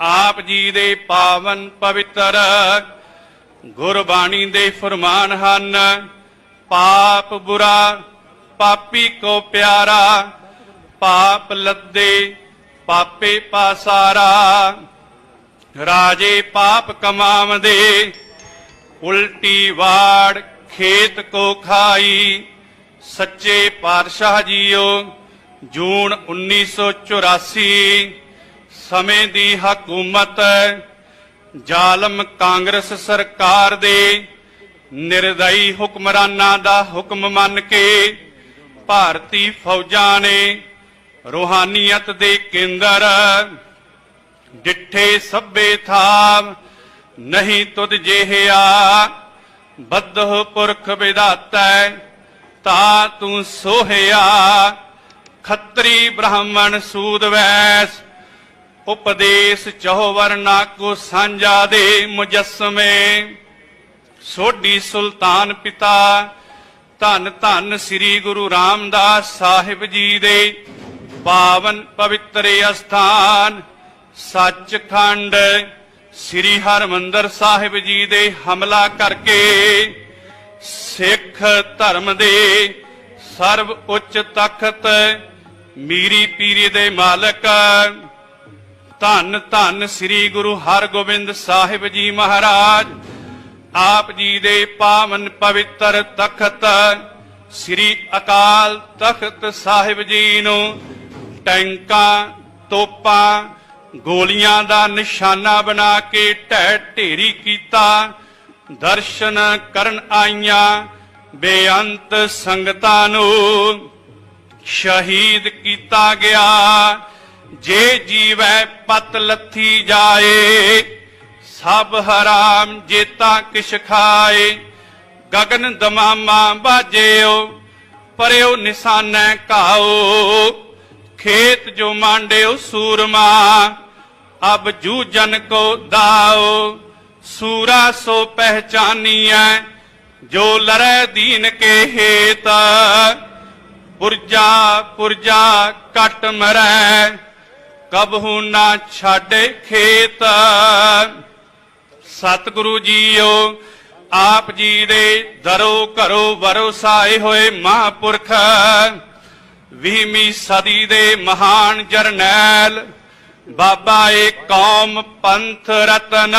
ਆਪ ਜੀ ਦੇ ਪਾਵਨ ਪਵਿੱਤਰ ਗੁਰਬਾਣੀ ਦੇ ਫਰਮਾਨ ਹਨ, ਪਾਪ ਬੁਰਾ, ਪਾਪੀ ਕੋ ਪਿਆਰਾ, ਪਾਪ ਲੱਦੇ, ਪਾਪੇ ਪਾਸਾਰਾ। ਰਾਜੇ ਪਾਪ ਕਮਾਵਦੇ, ਉਲਟੀ ਵਾੜ ਖੇਤ ਕੋ ਖਾਈ। ਸੱਚੇ ਪਾਤਸ਼ਾਹ ਜੀਓ, ਜੂਨ 1984 ਸਮੇਂ ਦੀ ਹਕੂਮਤ ਜ਼ਾਲਮ ਕਾਂਗਰਸ ਸਰਕਾਰ ਦੇ ਨਿਰਦਈ ਹੁਕਮਰਾਨਾਂ ਦਾ ਹੁਕਮ ਮੰਨ ਕੇ ਭਾਰਤੀ ਫੌਜਾਂ ਨੇ ਰੂਹਾਨੀਅਤ ਦੇ ਕੇਂਦਰ ਡਿੱਠੇ ਸਭੇ ਥਾਮ ਨਹੀਂ ਤੁਧ ਜਿਹਿਆ। ਬੱਧੋ ਪੁਰਖ ਵਿਦਾਤਾ ਤਾ ਤੂੰ ਸੋਹਿਆ। ਖੱਤਰੀ ਬ੍ਰਾਹਮਣ ਸੂਦ ਵੈਸ ਉਪਦੇਸ਼ ਚਹੁ ਵਰਨਾ ਕੋ ਸਾਂਝਾ ਦੇ ਮੁਜਸਮੇ। ਸੋਢੀ ਸੁਲਤਾਨ ਪਿਤਾ, ਧੰਨ ਧੰਨ ਸ੍ਰੀ ਗੁਰੂ ਰਾਮਦਾਸ ਸਾਹਿਬ ਜੀ ਦੇ ਪਾਵਨ ਪਵਿੱਤਰ ਅਸਥਾਨ, ਸੱਚਖੰਡ ਸ੍ਰੀ ਹਰਮੰਦਰ ਸਾਹਿਬ ਜੀ ਦੇ ਹਮਲਾ ਕਰਕੇ ਸਿੱਖ ਧਰਮ ਦੇ ਸਰਵ ਉੱਚ ਤਖਤ ਮੀਰੀ ਪੀਰੀ ਦੇ ਮਾਲਕ ਧੰਨ ਧੰਨ ਸ੍ਰੀ ਗੁਰੂ ਹਰਗੋਬਿੰਦ ਸਾਹਿਬ ਜੀ ਮਹਾਰਾਜ, ਆਪ ਜੀ ਦੇ ਪਾਵਨ ਪਵਿੱਤਰ ਤਖਤ ਸ੍ਰੀ ਅਕਾਲ ਤਖਤ ਸਾਹਿਬ ਜੀ ਨੂੰ ਟੈਂਕਾਂ, ਤੋਪਾਂ, ਗੋਲੀਆਂ ਦਾ ਨਿਸ਼ਾਨਾ ਬਣਾ ਕੇ ਢਹਿ ਢੇਰੀ ਕੀਤਾ, ਦਰਸ਼ਨ ਕਰਨ ਆਈਆਂ ਬੇਅੰਤ ਸੰਗਤਾਂ ਨੂੰ ਸ਼ਹੀਦ ਕੀਤਾ ਗਿਆ। ਜੇ ਜੀਵੈ ਪਤ ਲੱਥੀ ਜਾਏ, ਸਭ ਹਰਾਮ ਜੇਤਾ ਕਿਛ ਖਾਏ। ਗਗਨ ਦਮਾਮਾ ਬਾਜਿਓ, ਪਰਿਓ ਨਿਸ਼ਾਨੈ ਘਾਓ। ਖੇਤ ਜੋ ਮਾਂਡਿਓ ਸੂਰਮਾ, ਅਬ ਜੂਜਨ ਕੋ ਦਾਓ। ਸੂਰਾ ਸੋ ਪਹਿਚਾਨੀਐ, ਜੋ ਲਰੈ ਦੀਨ ਕੇ ਹੇਤ। ਪੁਰਜਾ ਪੁਰਜਾ ਕਟ ਮਰੈ ਕਬਹੂ ਨਾ ਛਾੜੇ ਖੇਤ। ਸਤਿਗੁਰੂ ਜੀਓ, ਆਪ ਜੀ ਦੇ ਦਰੋ ਘਰੋ ਵਰਸਾਏ ਹੋਏ ਮਹਾਂਪੁਰਖ, ਵੀਹਵੀਂ ਸਦੀ ਦੇ ਮਹਾਨ ਜਰਨੈਲ, ਬਾਬਾ ਏ ਕੌਮ ਪੰਥ ਰਤਨ।